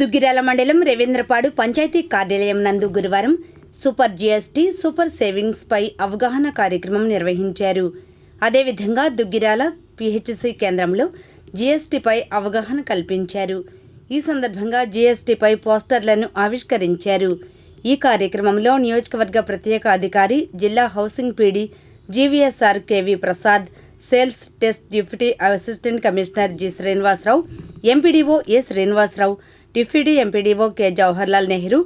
దుగ్గిరాల మండలం రవీంద్రపాడు పంచాయతీ కార్యాలయం నందు గురువారం సూపర్ జీఎస్టీ సూపర్ సేవింగ్స్ పై అవగాహన కార్యక్రమం నిర్వహించారు. అదేవిధంగా దుగ్గిరాల పిహెచ్సి కేంద్రంలో జీఎస్టీపై అవగాహన కల్పించారు. ఈ సందర్భంగా జీఎస్టీపై పోస్టర్లను ఆవిష్కరించారు. ఈ కార్యక్రమంలో నియోజకవర్గ ప్రత్యేక అధికారి జిల్లా housing PD GVSR KV Prasad sales test deputy assistant commissioner G Srinivasarao MPDO A Srinivasarao deputy MPDO K Jawaharlal Nehru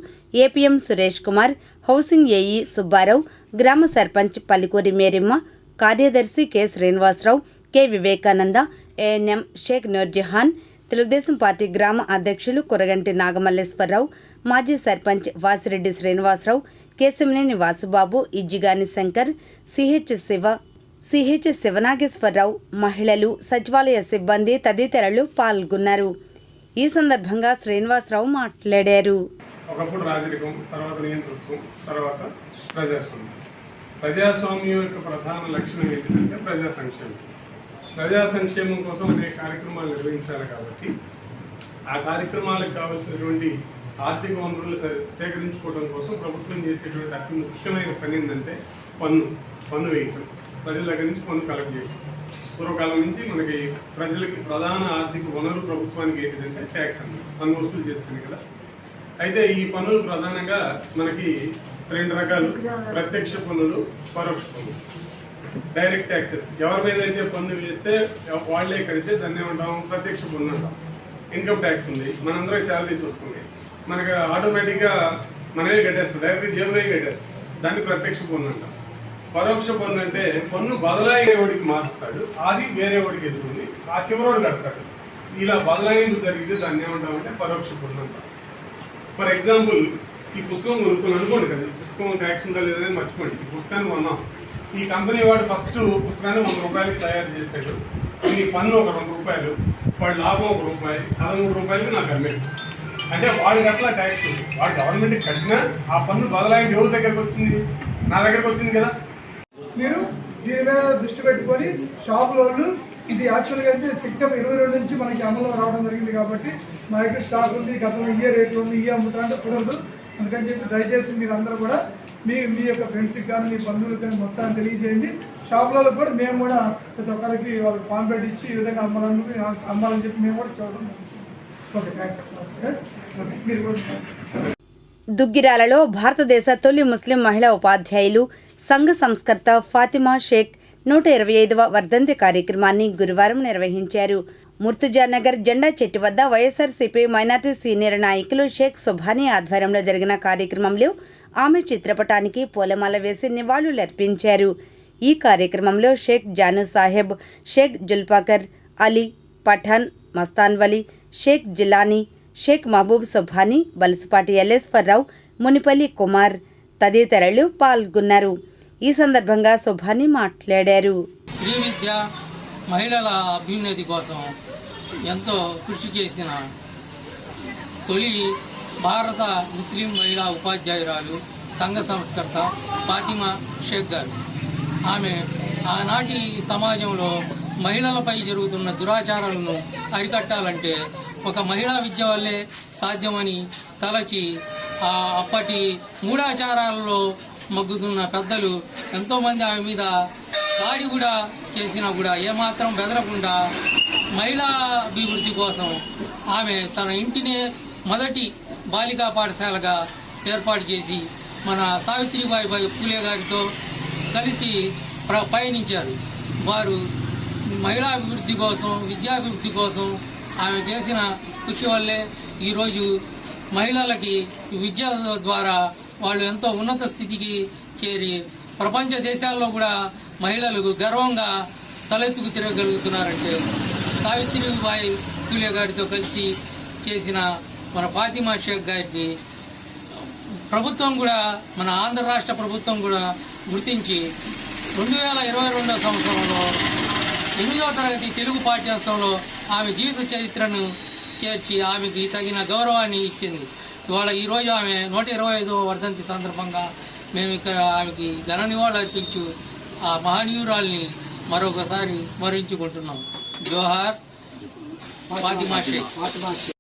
APM Suresh Kumar housing AE Subbarao గ్రామ సర్పంచ్ పల్లికూరి మేరిమ్మ కార్యదర్శి K Srinivasarao K Vivekananda ANM Shaik Noorjahan Telugu Desam party గ్రామ అధ్యక్షులు కురగంటి నాగమల్లేశ్వరరావు మాజీ sarpanch Vasireddy Srinivasarao Kesamaneni Vasubabu Izzigani Shankar CH Shiva CH Sivanageswararao మహిళలు సచివాలయ సిబ్బంది తదితరులు పాల్గొన్నారు. ఈ సందర్భంగా శ్రీనివాసరావు మాట్లాడారు. ఒకప్పుడు రాజరికం తర్వాత నియంతృత్వం తర్వాత ప్రజాస్వామ్యం. ప్రజాస్వామ్యం యొక్క ప్రధాన లక్షణం ఏంటంటే ప్రజా సంక్షేమం. ప్రజా సంక్షేమం కోసం అనేక కార్యక్రమాలు నిర్వహించాలి కాబట్టి ఆ కార్యక్రమాలకు కావాల్సినటువంటి ఆర్థిక వనరులు సేకరించుకోవడం కోసం ప్రభుత్వం చేసేటువంటి అతి ముఖ్యమైన పని ఏంటంటే పన్ను పన్ను వేయటం. ప్రజల దగ్గర నుంచి పన్ను కలెక్ట్ చేయటం. పూర్వకాలం నుంచి మనకి ప్రజలకి ప్రధాన ఆర్థిక వనరు ప్రభుత్వానికి ఏంటిదంటే ట్యాక్స్ అన్నమాట. పన్ను వసూలు చేస్తుంది కదా. అయితే ఈ పన్నులు ప్రధానంగా మనకి రెండు రకాలు. ప్రత్యక్ష పన్నులు పరోక్ష పన్నులు. Direct taxes. ఎవరి మీద అయితే పన్ను వేస్తే వాళ్ళే కడితే దాన్ని ఏమంటాం? ప్రత్యక్ష పన్ను అంటాం. ఇన్కమ్ ట్యాక్స్ ఉంది. మనందరం శాలరీస్ వస్తుంది మనకి ఆటోమేటిక్గా మనమే కట్టేస్తాం. డైరెక్ట్ జేబులో కట్టేస్తాం. దాన్ని ప్రత్యక్ష పన్ను అంటాం. పరోక్ష పన్ను అంటే పన్ను బదలాయేవాడికి మార్చుతాడు అది వేరే వాడికి ఎదురుంది ఆ చివరోడు కడతాడు. ఇలా బదలాయింపు జరిగితే దాన్ని ఏమంటామంటే పరోక్ష పన్ను అంటాం. ఫర్ ఎగ్జాంపుల్ ఈ పుస్తకం కొనుక్కుని అనుకోండి కదా ఈ పుస్తకం ట్యాక్స్ ఉందా లేదని మర్చిపోండి. ఈ పుస్తకాన్ని కొన్నాం. ఈ కంపెనీ వాడు ఫస్ట్ పుస్తకాన్ని వంద రూపాయలకి తయారు చేశాడు. ఈ పన్ను ఒక రెండు రూపాయలు వాడి లాభం ఒక రూపాయి పదమూడు రూపాయలకి నాకు అమ్మేది. అంటే వాడికి అట్లా ట్యాక్స్ వాడు గవర్నమెంట్ కట్టినా ఆ పన్ను బదలాయింపు ఎవరి దగ్గరకు వచ్చింది? నా దగ్గరకు వచ్చింది కదా. మీరు దీని మీద దృష్టి పెట్టుకొని షాపులోళ్ళు ఇది యాక్చువల్గా అయితే సిక్టమ్ ఇరవై రెండు నుంచి మనకి అమలు రావడం జరిగింది కాబట్టి మా దగ్గర స్టాక్ ఉంది గతంలో ఇయ్యే రేట్లు ఉంది ఇయ్యే అమ్ముతా అంటే కుదరదు. అందుకని చెప్పి దయచేసి మీరు అందరూ కూడా మీ మీ యొక్క ఫ్రెండ్స్కి కానీ మీ బంధువులకు కానీ మొత్తాన్ని తెలియజేయండి. షాపులలో కూడా మేము కూడా ప్రతి ఒక్కరికి వాళ్ళకి పాంప్లెట్ ఇచ్చి ఈ విధంగా అమ్మాలని అమ్మాలని చెప్పి మేము కూడా చూడడం ఓకే థ్యాంక్ యూ ఓకే మీరు కూడా దుగ్గిరాలలో భారతదేశ తొలి ముస్లిం మహిళా ఉపాధ్యాయులు సంఘ సంస్కర్త ఫాతిమా షేక్ నూట ఇరవై ఐదవ వర్ధంతి కార్యక్రమాన్ని గురువారం నిర్వహించారు. ముర్తుజానగర్ జెండా చెట్టు వద్ద వైఎస్ఆర్సీపీ మైనార్టీ సీనియర్ నాయకులు షేక్ సుభానీ ఆధ్వర్యంలో జరిగిన కార్యక్రమంలో ఆమె చిత్రపటానికి పూలమాల వేసి నివాళులర్పించారు. ఈ కార్యక్రమంలో షేక్ జాను సాహెబ్ షేక్ జుల్పాకర్ అలీ పఠాన్ మస్తాన్వలి షేక్ జిలానీ షేక్ మహబూబ్ సుభానీ బలసుపాటి ఎల్లేశ్వరరావు మునిపల్లి కుమార్ తదితరులు పాల్గొన్నారు. ఈ సందర్భంగా సుభానీ మాట్లాడారు. శ్రీ విద్య మహిళల అభ్యున్నతి కోసం ఎంతో కృషి చేసిన తొలి భారత ముస్లిం మహిళా ఉపాధ్యాయురాలు సంఘ సంస్కర్త ఫాతిమా షేక్ గారు. ఆమె ఆనాటి సమాజంలో మహిళలపై జరుగుతున్న దురాచారాలను అరికట్టాలంటే ఒక మహిళా విద్య వల్లే సాధ్యమని తలచి ఆ అప్పటి మూఢాచారాలలో మగ్గుతున్న పెద్దలు ఎంతోమంది ఆమె మీద దాడి కూడా చేసినా కూడా ఏమాత్రం బెదరకుండా మహిళా అభివృద్ధి కోసం ఆమె తన ఇంటినే మొదటి బాలికా పాఠశాలగా ఏర్పాటు చేసి మన సావిత్రిబాయి బాయి పూలే గారితో కలిసి ప్ర పయనించారు. వారు మహిళా అభివృద్ధి కోసం విద్యాభివృద్ధి కోసం ఆమె చేసిన కృషి వల్లే ఈరోజు మహిళలకి విద్య ద్వారా వాళ్ళు ఎంతో ఉన్నత స్థితికి చేరి ప్రపంచ దేశాల్లో కూడా మహిళలకు గర్వంగా తలెత్తుకు తిరగలుగుతున్నారంటే సావిత్రిబాయి పూలే గారితో కలిసి చేసిన మన ఫాతిమా షేక్ గారికి ప్రభుత్వం కూడా మన ఆంధ్ర రాష్ట్ర ప్రభుత్వం కూడా గుర్తించి రెండు వేల ఇరవై రెండో సంవత్సరంలో ఎనిమిదవ తరగతి తెలుగు పాఠ్యాంశంలో ఆమె జీవిత చరిత్రను చేర్చి ఆమెకి తగిన గౌరవాన్ని ఇచ్చింది. ఇవాళ ఈరోజు ఆమె నూట ఇరవై ఐదవ వర్ధంతి సందర్భంగా మేము ఇక్కడ ఆమెకి ఘన నివాళులు అర్పించు ఆ మహనీయురాల్ని మరొకసారి స్మరించుకుంటున్నాం. జోహార్ ఫాతిమా షేక్.